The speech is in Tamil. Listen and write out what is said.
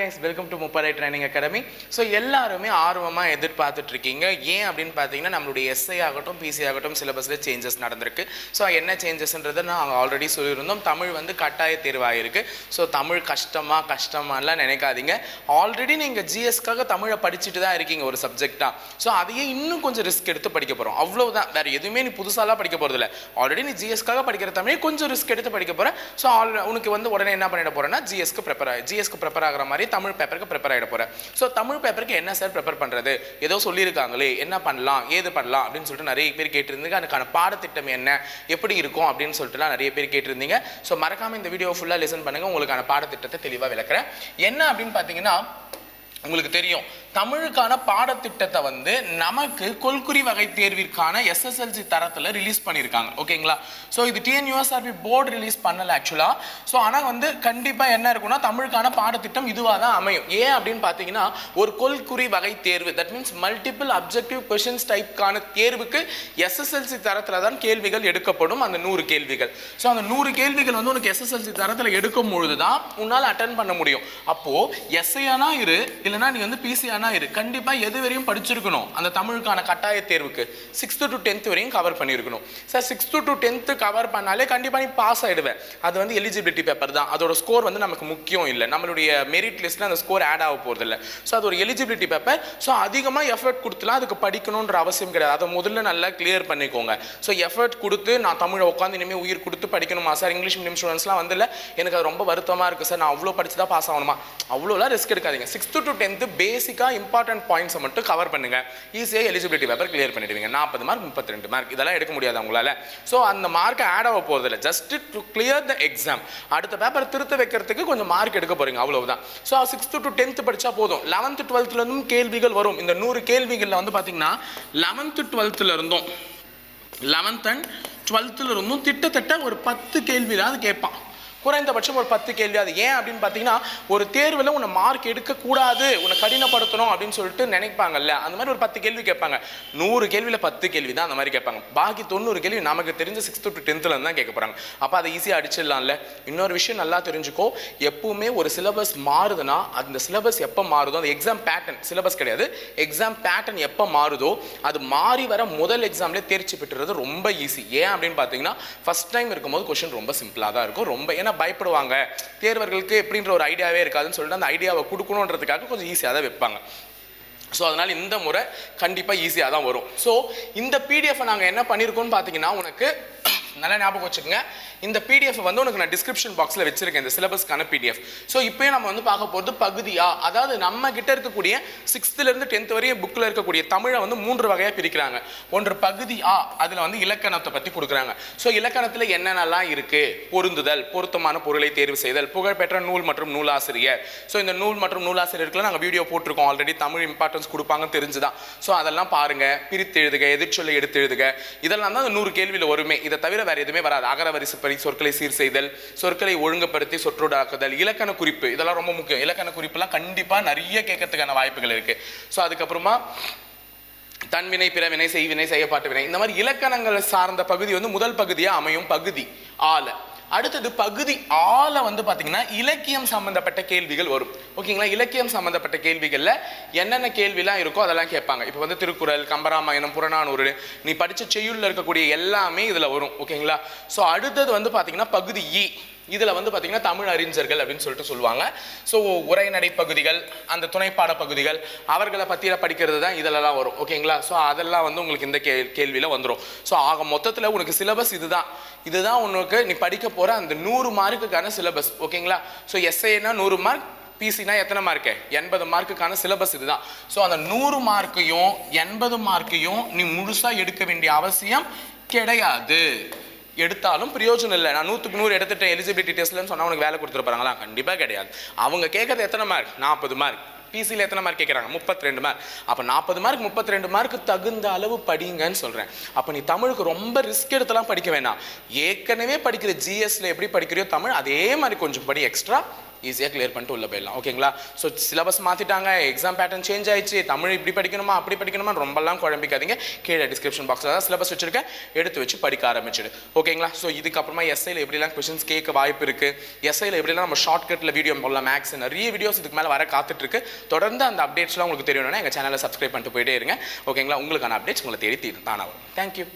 கைஸ் வெல்கம் டு முப்படை ட்ரைனிங் அகாடமி ஸோ எல்லாருமே ஆர்வமாக எதிர்பார்த்துட்டு இருக்கீங்க ஏன் அப்படின்னு பார்த்தீங்கன்னா நம்மளுடைய எஸ்ஐ ஆகட்டும் பிசி ஆகட்டும் சிலபஸில் சேஞ்சஸ் நடந்திருக்கு. ஸோ என்ன சேஞ்சஸ்ன்றதை நான் ஆல்ரெடி சொல்லியிருந்தோம். தமிழ் வந்து கட்டாய தேர்வாயிருக்கு. ஸோ தமிழ் கஷ்டமாக கஷ்டமாலாம் நினைக்காதீங்க. ஆல்ரெடி நீங்கள் ஜிஎஸ்க்காக தமிழை படிச்சுட்டு தான் இருக்கீங்க ஒரு சப்ஜெக்டாக ஸோ அதையே இன்னும் கொஞ்சம் ரிஸ்க் எடுத்து படிக்க போகிறோம் அவ்வளோதான் வேறு எதுவுமே நீ புதுசாலாம் படிக்க போகிறதில்ல ஆல்ரெடி நீ ஜிஎஸ்க்காக படிக்கிற தமிழ் கொஞ்சம் ரிஸ்க் எடுத்து படிக்க போகிறேன் ஸோ ஆல் உனக்கு வந்து உடனே என்ன பண்ணிட போகிறேன்னா ஜிஎஸ்க்கு ப்ரிப்பேர் ஆகி ஜிஎஸ்க்கு ப்ரிப்பேர் ஆகிற மாதிரி தமிழ் பேப்பருக்கு ப்ரிப்பேர் ஆகிட போகிறேன் ஸோ தமிழ் பேப்பருக்கு என்ன சார் ப்ரிப்பேர் பண்ணுறது ஏதோ சொல்லியிருக்காங்களே என்ன பண்ணலாம் ஏது பண்ணலாம் அப்படின்னு சொல்லிட்டு நிறைய பேர் கேட்டிருந்தீங்க. அதுக்கான பாடத்திட்டம் என்ன எப்படி இருக்கும் அப்படின்னு சொல்லிட்டுலாம் நிறைய பேர் கேட்டிருந்தீங்க. ஸோ மறக்காமல் இந்த வீடியோ ஃபுல்லாக லிசன் பண்ணுங்கள் உங்களுக்கான பாடத்திட்டத்தை தெளிவாக விளக்குறேன். என்ன அப்படின்னு பார்த்தீங்கன்னா உங்களுக்கு தெரியும். தமிழுக்கான பாடத்திட்டத்தை வந்து நமக்கு கொல்குறி வகை தேர்விற்கான எஸ்எஸ்எல்சி தரத்தில் ரிலீஸ் பண்ணியிருக்காங்க ஓகேங்களா? ஸோ இது டிஎன்யூஎஸ்ஆர்பி போர்டு ரிலீஸ் பண்ணலை ஆக்சுவலாக ஸோ ஆனால் வந்து கண்டிப்பாக என்ன இருக்குன்னா தமிழுக்கான பாடத்திட்டம் இதுவாக தான் அமையும். ஏன் அப்படின்னு பார்த்தீங்கன்னா ஒரு கொல்குறி வகை தேர்வு that means multiple objective questions டைப்க்கான தேர்வுக்கு எஸ்எஸ்எல்சி தரத்தில் தான் கேள்விகள் எடுக்கப்படும் அந்த நூறு கேள்விகள். ஸோ அந்த நூறு கேள்விகள் வந்து உனக்கு எஸ்எஸ்எல்சி தரத்தில் எடுக்கும் பொழுது தான் உன்னால் அட்டன் பண்ண முடியும். அப்போது எஸ்ஐயானா இரு இல்லைனா நீ வந்து பிசிஆனா இரு. கண்டிப்பாக எது வரையும் படிச்சிருக்கணும். அந்த தமிழுக்கான கட்டாய தேர்வுக்கு சிக்ஸ்த்து டு டென்த் வரையும் கவர் பண்ணியிருக்கணும். Sir sixth to tenth cover பண்ணாலே கண்டிப்பாக நீ பாஸ் ஆகிடுவேன் அது வந்து எலிஜிபிலிட்டி பேப்பர் தான். அதோட ஸ்கோர் வந்து நமக்கு முக்கியம் இல்லை. நம்மளுடைய மெரிட் லிஸ்ட்டில் அந்த ஸ்கோர் ஆட் ஆக போகிறது இல்லை. ஸோ அது ஒரு எலிஜிபிலிட்டி பேப்பர் ஸோ அதிகமாக எஃபர்ட் கொடுத்துலாம் அதுக்கு படிக்கணுன்ற அவசியம் கிடையாது. அதை முதல்ல நல்லா கிளியர் பண்ணிக்கோங்க. ஸோ எஃபர்ட் கொடுத்து நான் தமிழை உட்காந்து இனிமேல் உயிர் கொடுத்து படிக்கணுமா? சார் இங்கிலீஷ் மீடியம் ஸ்டூடெண்ட்ஸ்லாம் வந்து இல்லை எனக்கு அது ரொம்ப வருத்தமாக இருக்குது சார் நான் அவ்வளோ படிச்சு தான் பாஸ் ஆகணுமா? அவ்வளோலாம் ரிஸ்க் எடுக்காதீங்க. சிக்ஸ்த்து டு டென்த்து பேசிக்காக இம்பார்ட்டன்ட் பாயிண்ட்ஸை மட்டும் கவர் பண்ணுங்க. ஈஸியாக எலிஜிபிலிட்டி பேப்பர் கிளியர் பண்ணிடுவீங்க. நாற்பது மார்க் முப்பத்தி ரெண்டு மார்க் இதெல்லாம் எடுக்க முடியாது அவங்களால. ஸோ அந்த மார்க் ஆட் ஆக போகிறதில்ல just to clear the exam அடுத்த பேப்பர் திருத்த வைக்கிறதுக்கு கொஞ்சம் மார்க் எடுக்க போகிறீங்க அவ்வளவுதான். ஸோ சிக்ஸ்த்து டு டென்த்து படித்தா போதும். லெவன்த்து டுவெல்த்துலேருந்தும் கேள்விகள் வரும். இந்த நூறு கேள்விகளில் வந்து பார்த்தீங்கன்னா லெவன்த்து டுவெல்த்தில் இருந்தும் லெவன்த் அண்ட் டுவெல்த்தில் இருந்தும் ஒரு பத்து கேள்வியாவது கேட்பான். குறைந்தபட்சம் ஒரு பத்து கேள்வி. அது ஏன் அப்படின்னு பார்த்தீங்கன்னா ஒரு தேர்வில் உன்னை மார்க் எடுக்கக்கூடாது உன்னை கடினப்படுத்தணும் அப்படின்னு சொல்லிட்டு நினைப்பாங்கல்ல. அந்த மாதிரி ஒரு பத்து கேள்வி கேட்பாங்க. நூறு கேள்வியில் பத்து கேள்வி தான் அந்த மாதிரி கேட்பாங்க. பாக்கி தொண்ணூறு கேள்வி நமக்கு தெரிஞ்ச சிக்ஸ்த்து டு டென்த்தில் தான் கேட்க போகிறாங்க அப்போ அதை ஈஸியாக அடிச்சிடலாம்ல. இன்னொரு விஷயம் நல்லா தெரிஞ்சுக்கோ. எப்பவுமே ஒரு சிலபஸ் மாறுதுன்னா அந்த சிலபஸ் எப்போ மாறுதோ அந்த எக்ஸாம் பேட்டர்ன் சிலபஸ் கிடையாது. எக்ஸாம் பேட்டர்ன் எப்போ மாறுதோ அது மாறி வர முதல் எக்ஸாம்லேயே தேர்ச்சி பெற்றுறது ரொம்ப ஈஸி ஏன் அப்படின்னு பார்த்தீங்கன்னா ஃபஸ்ட் டைம் இருக்கும்போது கொஷின் ரொம்ப சிம்பிளாக தான் இருக்கும். ரொம்ப ஏன்னா பயப்படுவாங்க? தேர்வர்களுக்கு எப்படின்ற ஒரு ஐடியாவே இருக்காதுன்னு சொல்லிட்டு அந்த ஐடியாவை கொடுக்கணுன்றதுக்காக கொஞ்சம் ஈஸியாக தான் வைப்பாங்க. ஸோ அதனால் இந்த முறை கண்டிப்பாக ஈஸியாக தான் வரும். ஸோ இந்த பிடிஎஃப் நாங்கள் என்ன பண்ணியிருக்கோம்னு பார்த்தீங்கன்னா உனக்கு நல்லா ஞாபகம் வச்சுக்கோங்க. இந்த பிடிஎஃப் வந்து உனக்கு நான் டிஸ்கிரிப்ஷன் பாக்ஸில் வச்சிருக்கேன் இந்த சிலபஸ்க்கான பிடிஎஃப் ஸோ இப்போயே நம்ம வந்து பார்க்க போகிறது பகுதியாக அதாவது நம்ம கிட்ட இருக்கக்கூடிய சிக்ஸ்த்துலேருந்து டென்த் வரையும் புக்கில் இருக்கக்கூடிய தமிழை வந்து மூன்று வகையாக பிரிக்கிறாங்க. ஒன்று பகுதி ஆ அதில் வந்து இலக்கணத்தை பற்றி கொடுக்குறாங்க. ஸோ இலக்கணத்தில் என்னென்னலாம் இருக்குது பொருந்துதல் பொருத்தமான பொருளை தேர்வு செய்தல் புகழ்பெற்ற நூல் மற்றும் நூலாசிரியர். ஸோ இந்த நூல் மற்றும் நூலாசிரியருக்குலாம் நாங்கள் வீடியோ போட்டிருக்கோம். ஆல்ரெடி தமிழ் இம்பார்ட்டன்ஸ் கொடுப்பாங்கன்னு தெரிஞ்சுதான். ஸோ அதெல்லாம் பாருங்க. பிரித்து எழுதுக எதிர்ச்சொல்லை எடுத்து எழுதுக. இதெல்லாம் தான் அந்த நூறு கேள்வியில் வருமே. இதை தவிர வேறு எதுவுமே வராது. அகர வரிசைப்படி சொற்களை சீர் செய்தல் சொற்களை ஒழுங்குபடுத்தி சொற்றொடாக்குதல் இலக்கண குறிப்பு இதெல்லாம் ரொம்ப முக்கியம். இலக்கண குறிப்புலாம் கண்டிப்பாக நிறைய கேட்கறதுக்கான வாய்ப்புகள் இருக்கு. ஸோ அதுக்கப்புறமா தன்வினை பிறவினை செய்வினை செய்யப்பாட்டு வினை இந்த மாதிரி இலக்கணங்களை சார்ந்த பகுதி வந்து முதல் பகுதியாக அமையும் பகுதி ஆலை அடுத்தது பகுதி ஆல வந்து பார்த்தீங்கன்னா இலக்கியம் சம்பந்தப்பட்ட கேள்விகள் வரும். ஓகேங்களா? இலக்கியம் சம்பந்தப்பட்ட கேள்விகளில் என்னென்ன கேள்விலாம் இருக்கோ அதெல்லாம் கேட்பாங்க. இப்போ வந்து திருக்குறள் கம்பராமாயணம் புறநானூறு நீ படித்த செய்யுளில் இருக்கக்கூடிய எல்லாமே இதில் வரும். ஓகேங்களா? ஸோ அடுத்தது வந்து பார்த்தீங்கன்னா பகுதி இ. இதில் வந்து பார்த்தீங்கன்னா தமிழ் அறிஞர்கள் அப்படின்னு சொல்லிட்டு சொல்லுவாங்க. ஸோ உரைநடை பகுதிகள் அந்த துணைப்பாட பகுதிகள் அவர்களை பற்றியில படிக்கிறது தான் இதிலலாம் வரும். ஓகேங்களா ஸோ அதெல்லாம் வந்து உங்களுக்கு இந்த கே கேள்வியில் வந்துடும் ஸோ ஆக மொத்தத்தில் உனக்கு சிலபஸ் இதுதான். இதுதான் உனக்கு நீ படிக்க போகிற அந்த நூறு மார்க்குக்கான சிலபஸ் ஓகேங்களா ஸோ எஸ்ஏனா நூறு மார்க் பிசினா எத்தனை மார்க்கு எண்பது மார்க்குக்கான சிலபஸ் இதுதான். ஸோ அந்த நூறு மார்க்கையும் எண்பது மார்க்கையும் நீ முழுசாக எடுக்க வேண்டிய அவசியம் கிடையாது. எடுத்தாலும் பிரயோஜனம் இல்லை. நான் நூற்றுக்கு நூறு எடுத்துட்டேன் எலிஜிபிலிட்டி டெஸ்ட்லன்னு சொன்னால் உனக்கு வேலை கொடுத்துருப்பாங்களா கண்டிப்பாக கிடையாது. அவங்க கேட்கறது எத்தனை மார்க் நாற்பது மார்க் பிசியில் எத்தனை மார்க் கேட்குறாங்க? முப்பத்தி ரெண்டு மார்க் அப்போ நாற்பது மார்க் முப்பத்தி ரெண்டு மார்க் தகுந்த அளவு படிங்கன்னு சொல்கிறேன் அப்போ நீ தமிழுக்கு ரொம்ப ரிஸ்க் எடுத்துலாம் படிக்க வேணாம் ஏற்கனவே படிக்கிற ஜிஎஸ்ல எப்படி படிக்கிறியோ தமிழ் அதே மாதிரி கொஞ்சம் படி எக்ஸ்ட்ரா ஈஸியாக கிளியர் பண்ணிட்டு உள்ளே போயிடலாம். ஓகேங்களா ஸோ சிலபஸ் மாற்றிட்டாங்க எக்ஸாம் பேட்டர்ன் சேஞ்ச் ஆயிடுச்சு. தமிழ் இப்படி படிக்கணுமா அப்படி படிக்கணுமா ரொம்பலாம் குழம்பிக்காதீங்க. கீழே டிஸ்கிரிப்ஷன் பாக்ஸில் தான் சிலபஸ் வச்சுருக்கேன். எடுத்து வச்சு படிக்க ஆரம்பிச்சிடு. ஓகேங்களா ஸோ இதுக்கப்புறமா எஸ்ஐயில் எப்படிலாம் கொஷின்ஸ் கேட்க வாய்ப்பு இருக்குது எஸ்ஐயில் எப்படிலாம் நம்ம ஷார்ட்கட்டில் வீடியோ போடலாம் மேக்ஸ் நிறைய வீடியோஸ் இதுக்கு மேலே வர காத்துட்ருக்கு தொடர்ந்து அந்த அப்டேட்ஸ்லாம் உங்களுக்கு தெரியணும்னா எங்கள் சேனலை சப்ஸ்கிரைப் பண்ணிட்டு போயிட்டே இருங்க. ஓகேங்களா உங்களுக்கான அப்டேட்ஸ் உங்களை தேடி தீரும் தானா வரும் தேங்க்யூ